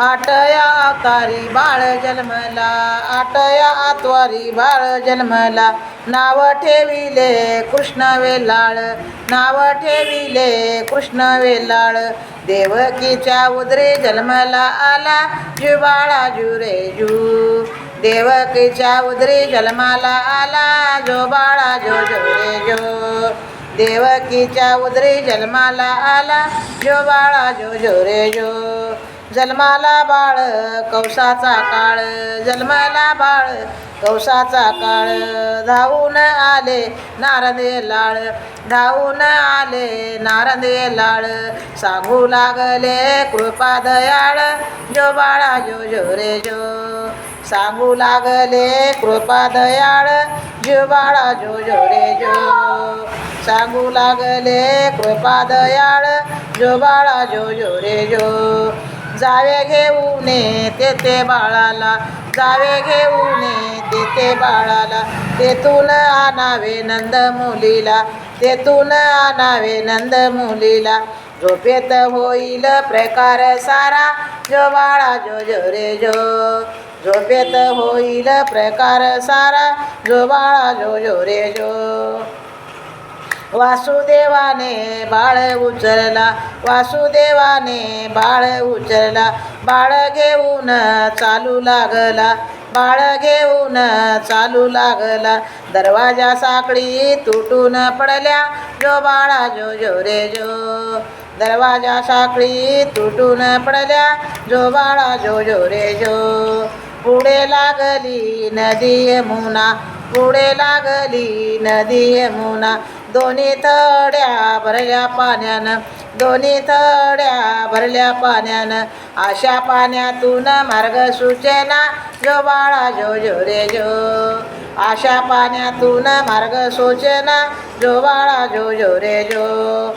आटया आतारी बाळ जन्मला आटया आतवारी बाळ जन्मला. नाव ठेविले कृष्ण वेलाळ नाव ठेविले कृष्ण वेलाळ. देवकीच्या उदरी जन्मला आला जुबाळा जुरे जू. देवकीच्या उदरी जन्माला आला जो बाळा जो जुरे जो. देवकीच्या उदरी जन्माला आला जो बाळा जो जो रे जो. जन्माला बाळ कौसाचा काळ. जन्माला बाळ कौसाचा काळ. धावून आले नारदे लाळ. धावून आले नारदे लाळ. सांगू लागले कृपा दयाळ. जो बाळा जो जो रे जो. सांगू लागले कृपा दयाळ. जो बाळा जो जो रे जो. सांगू लागले कृपा दयाळ. जो बाळा जो जो रे जो. जावे घेऊन तेथे बाळाला. जावे घेऊन तेथे बाळाला. तेथून आणावे नंद मुलीला. तेथून आणावे नंद मुलीला. झोपेत होईल प्रकार सारा. जो बाळा जो जो रे जो. झोपेत होईल प्रकार सारा. जो बाळा जो जो रे जो. वासुदेवाने बाळ उचलला वासुदेवाने बाळ उचलला बाळ घेऊन चालू लागला बाळ घेऊन चालू लागला. दरवाजा साखळी तुटून पडल्या जो बाळा जो जो रे जो. दरवाजा साखळी तुटून पडल्या जो बाळा जो जो रे जो. पुढे लागली नदी यमुना पुढे लागली नदी यमुना दोन्ही तड्या भरल्या पाण्यानं दोन्ही तड्या भरल्या पाण्यानं. अशा पाण्यातून मार्ग सुचेना जो बाळा जो जो रे जो. अशा पाण्यातून मार्ग सोचेना जो बाळा जो जो रे जो.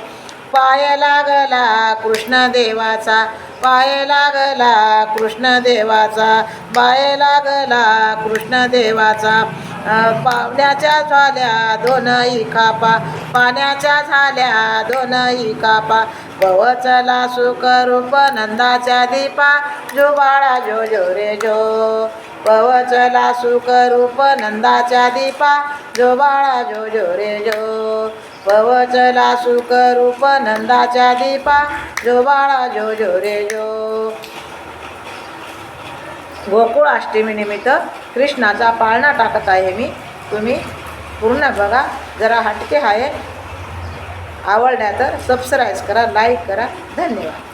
पाय लागला कृष्ण देवाचा पाय लागला कृष्ण देवाचा पाय लागला कृष्ण देवाचा. पावण्याच्या झाल्या दोनही कापा. पाण्याच्या झाल्या दोनही कापा. भवचला सुखरूप नंदाच्या दीपा. जुबाळा जो जो रे जो. पवचला सुखरूप नंदाच्या दीपा. जोबाळा जो जो रे जो. पवचला सुखरूप नंदाच्या दीपा. जोबाळा जो जो रे जो. गोकुळ अष्टमीनिमित्त कृष्णाचा पाळणा टाकत आहे मी. तुम्ही पूर्ण बघा. जरा हटके आहे आवडल्या तर सबस्क्राईब करा लाईक करा. धन्यवाद.